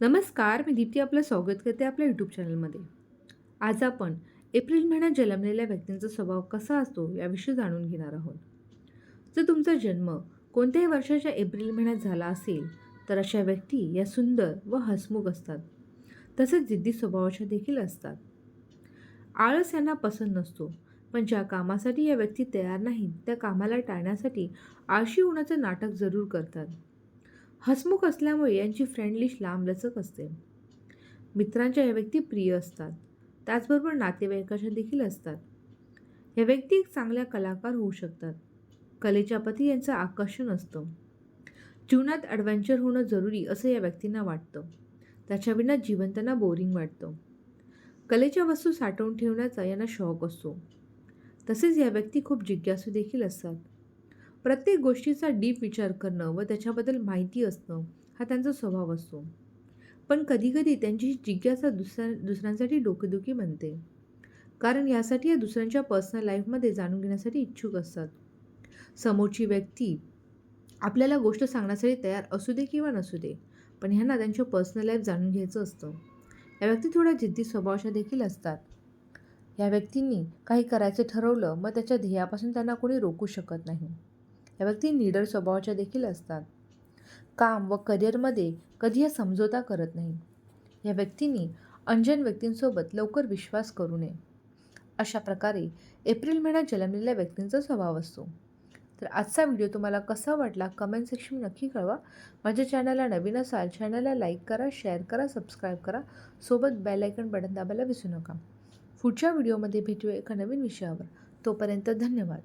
नमस्कार मी दीप्ती आपलं स्वागत करते आपल्या यूट्यूब चॅनलमध्ये आज आपण एप्रिल महिन्यात जन्मलेल्या व्यक्तींचा स्वभाव कसा असतो याविषयी जाणून घेणार आहोत. जर तुमचा जन्म कोणत्याही वर्षाच्या एप्रिल महिन्यात झाला असेल तर अशा व्यक्ती या सुंदर व हसमुख असतात. तसेच जिद्दी स्वभावाच्या देखील असतात. आळस यांना पसंत नसतो पण ज्या कामासाठी या व्यक्ती तयार नाहीत त्या कामाला टाळण्यासाठी आळशी होण्याचं नाटक जरूर करतात. हसमुख असल्यामुळे यांची फ्रेंडलिश लांबलचक असते. मित्रांच्या या व्यक्ती प्रिय असतात. त्याचबरोबर नातेवाईकाच्या देखील असतात. या व्यक्ती एक चांगल्या कलाकार होऊ शकतात. कलेच्या प्रती यांचं आकर्षण असतं. जीवनात ॲडव्हेंचर होणं जरुरी असं या व्यक्तींना वाटतं. त्याच्याविना जीवन त्यांना बोरिंग वाटतं. कलेच्या वस्तू साठवून ठेवण्याचा यांना शौक असतो. तसेच या व्यक्ती खूप जिज्ञासू देखील असतात. प्रत्येक गोष्टीचा डीप विचार करणं व त्याच्याबद्दल माहिती असणं हा त्यांचा स्वभाव असतो. पण कधीकधी त्यांची जिज्ञासा दुसऱ्या दुसऱ्यांसाठी डोकेदुखी बनते. कारण यासाठी या दुसऱ्यांच्या पर्सनल लाईफमध्ये जाणून घेण्यासाठी इच्छुक असतात. समोरची व्यक्ती आपल्याला गोष्ट सांगण्यासाठी तयार असू दे किंवा नसू दे पण ह्यांना त्यांच्या पर्सनल लाईफ जाणून घ्यायचं असतं. या व्यक्ती थोड्या जिद्दी स्वभावाच्या देखील असतात. या व्यक्तींनी काही करायचं ठरवलं मग त्याच्या ध्येयापासून त्यांना कोणी रोखू शकत नाही. या व्यक्ती निडर स्वभावाच्या देखील असतात. काम व करिअरमध्ये कधी या समझोता करत नाही. या व्यक्तींनी अंजन व्यक्तींसोबत लवकर विश्वास करू नये. अशा प्रकारे एप्रिल महिन्यात जन्मलेल्या व्यक्तींचा स्वभाव असतो. तर आजचा व्हिडिओ तुम्हाला कसा वाटला कमेंट सेक्शन नक्की कळवा. माझ्या चॅनलला नवीन असाल चॅनलला लाईक करा शेअर करा सबस्क्राईब करा. सोबत बेल आयकन बटन दाबायला विसरू नका. पुढच्या व्हिडिओमध्ये भेटूया एका नवीन विषयावर. तोपर्यंत धन्यवाद.